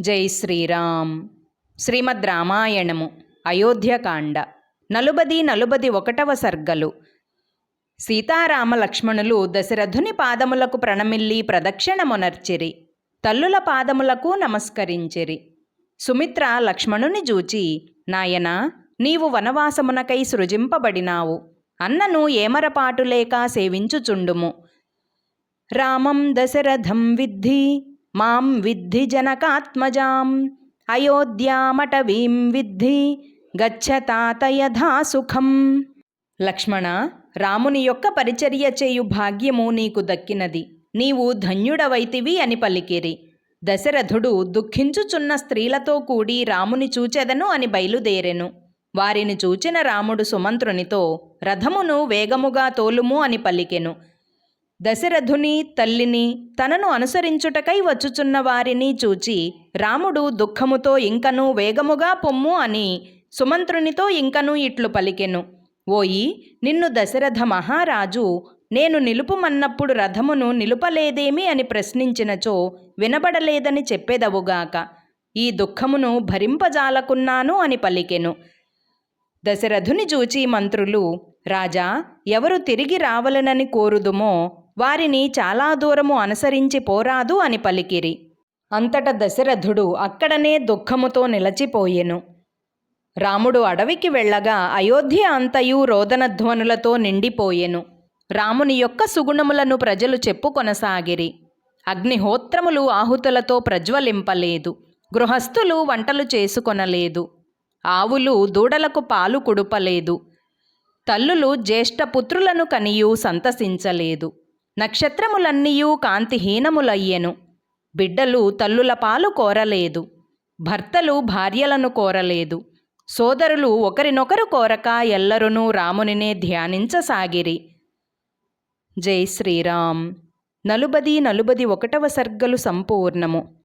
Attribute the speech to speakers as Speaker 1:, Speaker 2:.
Speaker 1: జై శ్రీరామ్. శ్రీమద్ రామాయణము అయోధ్యకాండ నలుబది నలుబది ఒకటవ సర్గలు. సీతారామ లక్ష్మణులు దశరథుని పాదములకు ప్రణమిల్లి ప్రదక్షిణమునర్చిరి తల్లుల పాదములకు నమస్కరించిరి. సుమిత్ర లక్ష్మణుని జూచి నాయనా నీవు వనవాసమునకై సృజింపబడినావు. అన్నను ఏమరపాటు లేక సేవించుచుండుము. రామం దశరథం విద్ధి మాం విద్ధి జనకాత్మజాం. అయోధ్యామటవీం విద్ధి గచ్చతాత సుఖం లక్ష్మణ రాముని యొక్క పరిచర్య చేయు భాగ్యము నీకు దక్కినది. నీవు ధన్యుడవైతివి అని పలికిరి. దశరథుడు దుఃఖించుచున్న స్త్రీలతో కూడి రాముని చూచెదను అని బయలుదేరెను. వారిని చూచిన రాముడు సుమంత్రునితో రథమును వేగముగా తోలుము అని పలికెను. దశరథుని తల్లిని తనను అనుసరించుటకై వచ్చుచున్న వారిని చూచి రాముడు దుఃఖముతో ఇంకను వేగముగా పొమ్ము అని సుమంత్రునితో ఇంకను ఇట్లు పలికెను. ఓయి నిన్ను దశరథ మహారాజు నేను నిలుపుమన్నప్పుడు రథమును నిలుపలేదేమి అని ప్రశ్నించినచో వినబడలేదని చెప్పెదవుగాక. ఈ దుఃఖమును భరింపజాలకున్నాను అని పలికెను. దశరథుని చూచి మంత్రులు రాజా ఎవరు తిరిగి రావలనని కోరుదుమో వారిని చాలా దూరము అనుసరించి పోరాదు అని పలికిరి. అంతట దశరథుడు అక్కడనే దుఃఖముతో నిలచిపోయెను. రాముడు అడవికి వెళ్ళగా అయోధ్య అంతయు రోదనధ్వనులతో నిండిపోయెను. రాముని యొక్క సుగుణములను ప్రజలు చెప్పుకొనసాగిరి. అగ్నిహోత్రములు ఆహుతులతో ప్రజ్వలింపలేదు. గృహస్థులు వంటలు చేసుకొనలేదు. ఆవులు దూడలకు పాలు కుడుపలేదు. తల్లులు జ్యేష్ఠపుత్రులను కనియు సంతసించలేదు. నక్షత్రములన్నీయూ కాంతిహీనములయ్యెను. బిడ్డలు తల్లుల పాలు కోరలేదు. భర్తలు భార్యలను కోరలేదు. సోదరులు ఒకరినొకరు కోరక ఎల్లరునూ రామునినే ధ్యానించసాగిరి. జై శ్రీరామ్. నలుబది నలుబది ఒకటవ సర్గలు సంపూర్ణము.